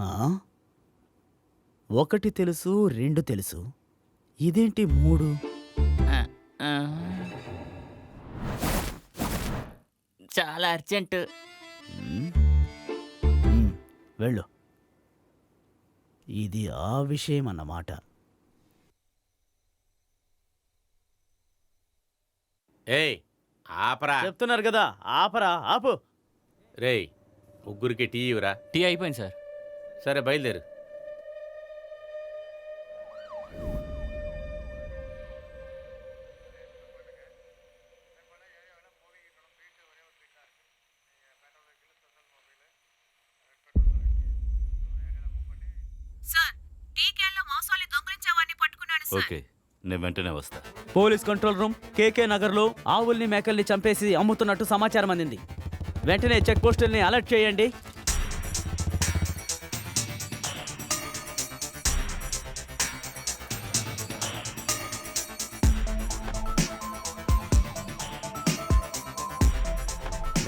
ఆ? ఒకటి తెలుసు రెండు తెలుసు. ఇదేంటి మూడు. చాలా అర్జెంట్. వెళ్ళు. ఇది ఆ విషయం అన్నమాట. ఏయ్ ఆపరా. చెప్తున్నారు కదా ఆపరా ఆపు. రేయ్ ముగ్గురికి టీ ఇవ్వరా. టీ అయిపోయింది సార్. సరే బయలుదేరు. ఓకే నేను వెంటనే వస్తా. పోలీస్ కంట్రోల్ రూమ్ కేకే నగర్లో ఆవుల్ని మేకల్ని చంపేసి అమ్ముతున్నట్టు సమాచారం అందింది. వెంటనే చెక్ పోస్టుల్ని అలర్ట్ చేయండి.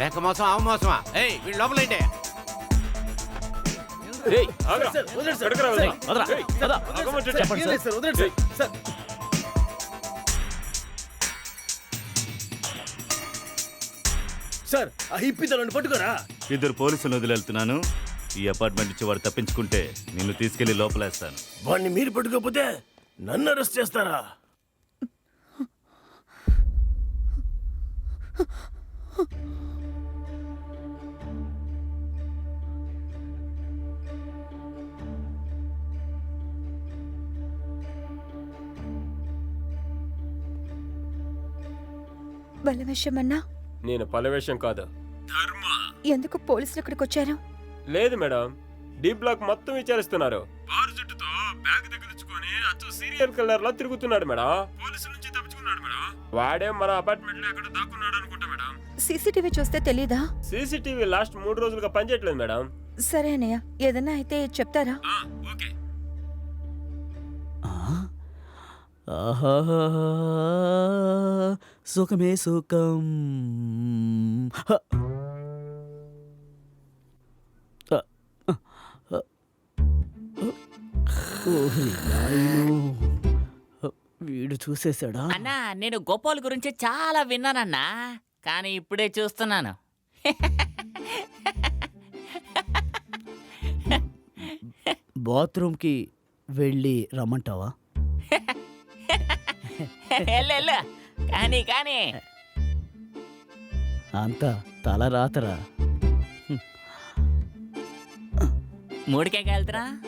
మేక మోసం ఆవు మోసమా? ఏయ్ వీళ్ళు లోపలేంటే. సార్ ఆ హిప్పితలను పట్టుకోరా? ఇద్దరు పోలీసులను వదిలేళ్తున్నాను. ఈ అపార్ట్మెంట్ నుంచి వాడు తప్పించుకుంటే నిన్ను తీసుకెళ్ళి లోపలేస్తాను. వాడిని మీరు పట్టుకోకపోతే నన్ను అరెస్ట్ చేస్తారా? బలవేషమన్నా నేను పలవేషం కాదు. ఎందుకు పోలీసులు ఇక్కడికి వచ్చారు? లేదు మేడం. డి బ్లాక్ మొత్తం విచారిస్తున్నారు. బారు జుట్టుతో బ్యాగ్ అచ్చు సీరియల్ కిల్లర్ లా తిరుగుతున్నాడు మేడం. పోలీసుల నుంచి తప్పించుకున్నాడు మేడం. వాడే మన అపార్ట్మెంట్లో ఎక్కడ దాక్కున్నాడు అనుకుంటా మేడం. సీసీటీవీ చూస్తే తెలీదా? సీసీటీవీ లాస్ట్ మూడు రోజులుగా పనిచేయట్లేదు మేడం. సరే అన్నయ్య ఏదన్నా అయితే చెప్తారా? ఆ, ఓకే. సుఖమే సుఖం. వీడు చూసేశాడా? అన్నా నేను గోపాల్ గురించి చాలా విన్నానన్నా కానీ ఇప్పుడే చూస్తున్నాను. బాత్రూమ్కి వెళ్ళి రమ్మంటావా? వెళ్ళు, వెళ్ళు. కానీ కానీ. అంతా తల రాతరా. మూడికే వెళ్తున్నా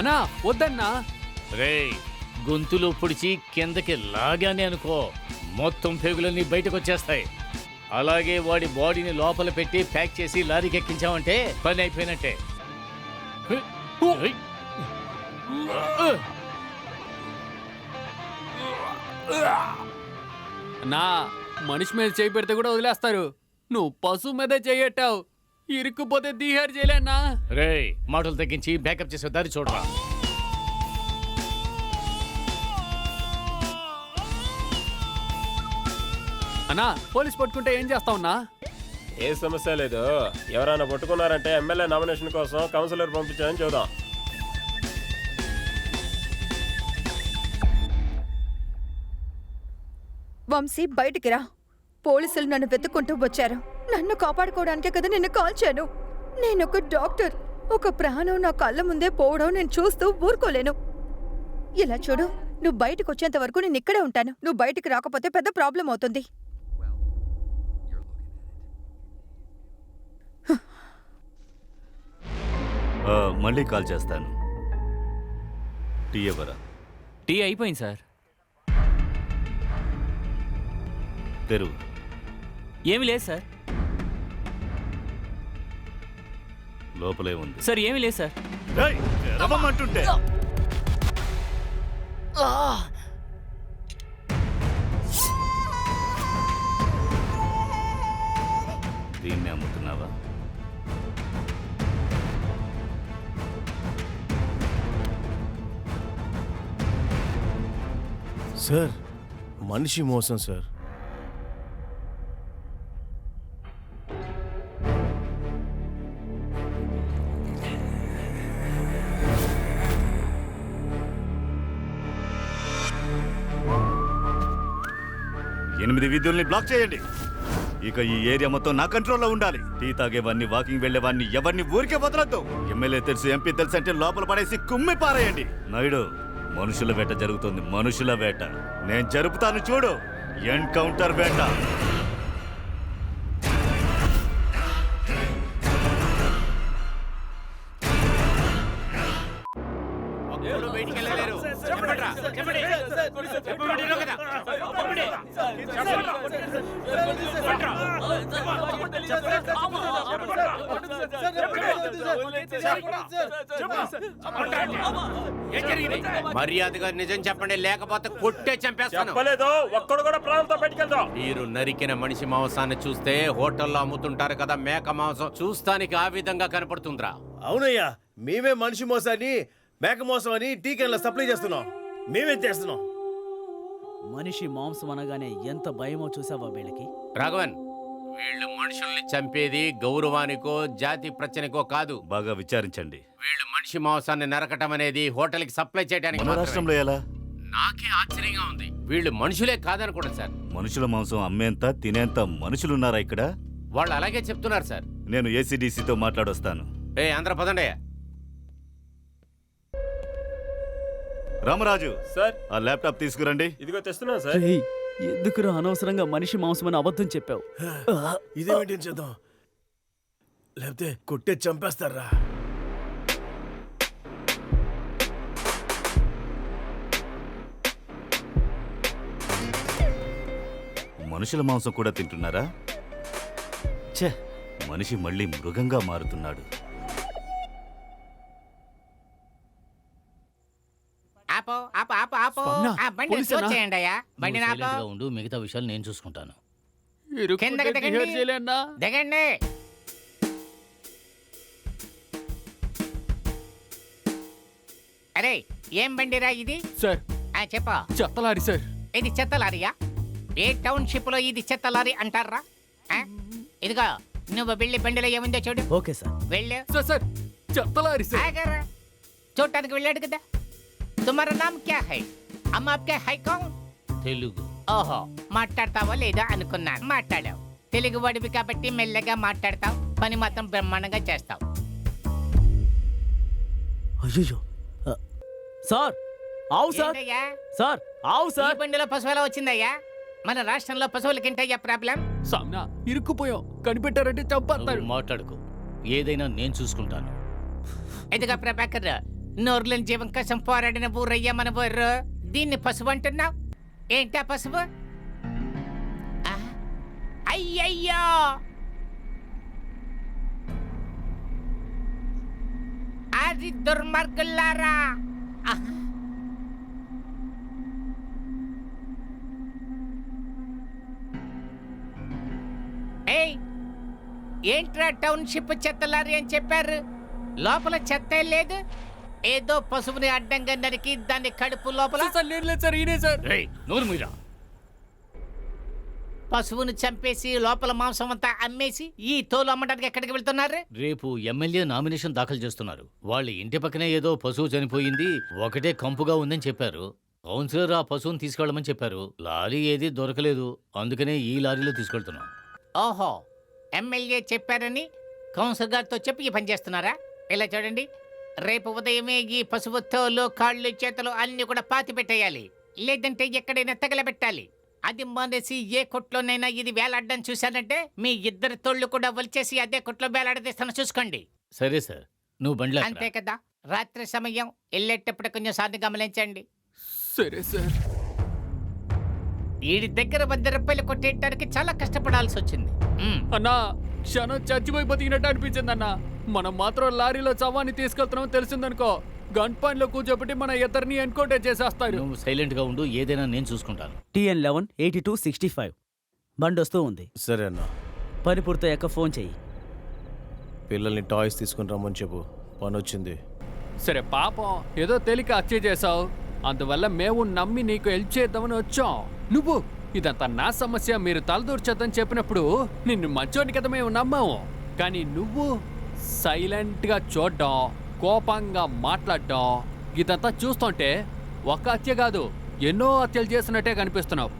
అన్నా వద్దన్నా. రే గొంతులో పొడిచి కిందకి లాగానే అనుకో. మొత్తం పేగులన్నీ బయటకు వచ్చేస్తాయి అలాగే వాడి బాడీని లోపల పెట్టి ప్యాక్ చేసి లారీకి ఎక్కించామంటే పని అయిపోయినట్టే. నా మనిషి మీద చేయి పెడితే కూడా వదిలేస్తారు. నువ్వు పశువు మీదే చేయట్టావు ఇరుక్కుపోతే దీహారు చేయలేనా రే మాటలు తగ్గించి బ్యాకప్ చేసే దారి చూడరా. అన్నా పోలీస్ పట్టుకుంటే ఏం చేస్తావున్నా? ఏ సమస్య లేదు. ఎవరైనా పట్టుకున్నారంటే ఎమ్మెల్యే నామినేషన్ కోసం కౌన్సిలర్ పంపించాలని చూద్దాం. వంశీ బయటికి రా. పోలీసులు నన్ను వెతుక్కుంటూ వచ్చారు. నన్ను కాపాడుకోవడానికే కదా నిన్ను కాల్చాను నేను ఒక డాక్టర్. ఒక ప్రాణం నా కళ్ళ ముందే పోవడం నేను చూస్తూ ఊరుకోలేను. ఇలా చూడు నువ్వు బయటకు వచ్చేంత వరకు నేను ఇక్కడే ఉంటాను. నువ్వు బయటికి రాకపోతే పెద్ద ప్రాబ్లం అవుతుంది. ఆ, మళ్ళీ కాల్ చేస్తాను. టీ ఎవరా టీ అయిపోయింది సార్. తెరువు. ఏమి లేదు సార్. లోపలే ఉంది. సార్ ఏమీ లేదు సార్. ఏయ్, తెరవమంటుంటే దీన్ని అమ్ముతున్నావా? సార్ మనిషి మోసం సార్. ఎనిమిది వీధుల్ని బ్లాక్ చేయండి. ఇక ఈ ఏరియా మొత్తం నా కంట్రోల్లో ఉండాలి. టీ తాగేవాడిని వాకింగ్ వెళ్ళేవాడిని ఎవరిని ఊరికే వదలద్దు. ఎమ్మెల్యే తెలుసు ఎంపీ తెలుసు అంటే లోపల పడేసి కుమ్మి పారేయండి. నాయుడు మనుషుల వేట జరుగుతుంది. మనుషుల వేట. నేను జరుపుతాను చూడు. ఎన్కౌంటర్ వేట. ఒక్కడు చెప్పండి. కదా. చెప్పండి. మర్యాదగా నిజం చెప్పండి లేకపోతే కొట్టే చంపేస్తాను. చెప్పలేదు ఒక్కడు కూడా ప్రాణంతో మీరు నరికిన మనిషి మాంసాన్ని చూస్తే హోటల్లో అమ్ముతుంటారు కదా మేక మాంసం చూస్తానికి ఆ విధంగా కనపడుతుందిరా. అవునయ్యా మేమే మనిషి మోసాన్ని మేక మోసం అని టీకెన్ల సప్లై చేస్తున్నాం. మేమే చేస్తున్నాం? మనిషి మాంసం అనగానే ఎంత భయమో చూసావా వీళ్ళకి? రాఘవన్ వీళ్ళు మనుషుల్ని చంపేది గౌరవానికో జాతి ప్రచనకో కాదు. బాగా విచారించండి. వీళ్ళు మనిషి మాంసాన్ని నరకటం అనేది హోటల్కి సప్లై చేయడానికి మన మాత్రమే. రాష్ట్రంలో ఎలా? నాకే ఆశ్చర్యంగా ఉంది. వీళ్ళు మనుషులే కాదనుకుంటా సార్. మనుషుల మాంసం అమ్మేంత తినేంత మనుషులున్నారా ఇక్కడ? వాళ్ళు అలాగే చెప్తున్నారు సార్. నేను ఏసీడీసీతో మాట్లాడొస్తాను. ఏ ఆంధ్ర పదండయ్య రామరాజు సార్. ఆ ల్యాప్టాప్ తీసుకురండి. ఇదిగో తెస్తున్నాను సార్. రేయ్, ఎందుకురా అనవసరంగా మనిషి మాంసం అని అబద్ధం చెప్పావు? ఇదే మెయింటైన్ చేద్దాం. లేకపోతే కొట్టే చంపేస్తారా? మనుషుల మాంసం కూడా తింటున్నారా? ఛే. మనిషి మళ్ళీ మృగంగా మారుతున్నాడు. బండి? స్లో చేయండి అయ్యా. బండి ఉండు మిగతా విషయాలు నేను చూసుకుంటాను. కిందకి దిగండి. అరే ఏం బండిరా ఇది? సార్. ఆ చెప్పా. చెత్తలారి సార్. ఇది చెత్త లారీయా? ఏ టౌన్షిప్లో ఇది చెత్త లారీ అంటారా? ఆ? ఇదిగో నువ్వు వెళ్ళి బండిలో ఏముందో చూడు. Okay sir. వెళ్ళు. Sir sir. చెత్తలారి సార్. ఆగరా. చూడటానికి వెళ్ళాడు కదా. తుమారా నామ్ క్యా హై? అమ్మ ఆప్కే హై కౌన్ తెలుగు. ఓహో మాట్లాడతావో లేదో అనుకున్నాను. మాట్లాడావు. తెలుగు వాడివి కాబట్టి మెల్లగా మాట్లాడతావు. పని మాత్రం బ్రహ్మాండంగా చేస్తావు. అయ్యో సార్ ఆవు సార్. ఏంటయ్యా? సార్ ఆవు ఈ సార్. బండిలో పశువు ఎలా వచ్చిందయ్యా? మన రాష్ట్రంలో పశువులకింటయ్యా ప్రాబ్లం? సామ్నా ఇరుక్కుపోయాం కనిపెట్టారంటే చంపేస్తాడు నువ్వు మాట్లాడుకో. ఏదైనా నేను చూసుకుంటాను. ఎదుగా ప్రభాకర్ నోర్లని జీవం కోసం పోరాడిన ఊరయ్యా మన ఊర్రు దీన్ని పసుపు అంటున్నావు ఏంటా పసుపు? అయ్యయ్యో! అది దుర్మార్గులారా ఏయ్! ఏంట్రా టౌన్షిప్ చెత్తలారి అని చెప్పారు? లోపల చెత్త లేదు? ఏదో పశువుని అడ్డంగా నరికి దాని కడుపు లోపల సార్ లేదు లేదు సార్ ఈయనే సార్. రేయ్ నోరు మీరా పశువుని చంపేసి లోపల మాంసం అంతా అమ్మేసి ఈ తోలు అమ్మడానికి ఎక్కడికి వెళ్తున్నారు? రేపు ఎమ్మెల్యే నామినేషన్ దాఖలు చేస్తున్నారు. వాళ్ళ ఇంటి పక్కనే ఏదో పశువు చనిపోయింది ఒకటే కంపుగా ఉందని చెప్పారు. కౌన్సిలర్ ఆ పశువుని తీసుకెళ్ళమని చెప్పారు. లారీ ఏది దొరకలేదు. అందుకనే ఈ లారీలో తీసుకెళ్తున్నాం. ఓహో ఎమ్మెల్యే చెప్పారని కౌన్సిలర్ గారితో చెప్పి ఈ పని చేస్తున్నారా? ఇలా చూడండి. రేపు ఉదయమే ఈ పశువు తోలు కాళ్ళు చేతులు అన్ని కూడా పాతి పెట్టేయాలి. లేదంటే ఎక్కడైనా తగలబెట్టాలి. అది మానేసి ఏ కొట్లోనైనా ఇది వేలాడడం చూశానంటే మీ ఇద్దరు తోళ్ళు కూడా వలిచేసి అదే కొట్లో వేలాడదీస్తాను చూసుకోండి. సరే సార్. నువ్వు బండ్లో అంతే కదా. రాత్రి సమయం వెళ్ళేటప్పుడు కొంచెం సార్లు గమనించండి. సరే సార్. వీడి దగ్గర వంద రూపాయలు కొట్టేయడానికి చాలా కష్టపడాల్సి వచ్చింది. అన్నా క్షణం చచ్చిపోయి బతికినట్టు అనిపించింది అన్నా మనం మాత్రం లారీలో చవాన్ని తీసుకెళ్తున్నాం తెలిసిందనుకో గన్ పాయింట్లో కూర్చోబెట్టి మన ఇద్దరిని ఎన్కౌంటర్ చేసేస్తారు. నువ్వు సైలెంట్గా ఉండు ఏదైనా నేను చూసుకుంటాను. TN eleven eighty two sixty five. బండి వస్తూ ఉంది. సరే అన్న. పని పూర్తయ్యాక ఫోన్ చెయ్యి. పిల్లల్ని టాయ్స్ తీసుకుని రమ్మని చెప్పు. పని వచ్చింది సరే పాపం ఏదో తెలియక హత్య చేసావు అందువల్ల మేము నమ్మి నీకు హెల్ప్ చేద్దామని వచ్చాం. నువ్వు ఇదంతా నా సమస్య మీరు తలదూర్చేద్దని చెప్పినప్పుడు నిన్ను మంచోని కదా మేము నమ్మాము. కానీ నువ్వు సైలెంట్గా చూడడం కోపంగా మాట్లాడడం ఇదంతా చూస్తుంటే ఒక హత్య కాదు ఎన్నో హత్యలు చేసినట్టే కనిపిస్తున్నావు.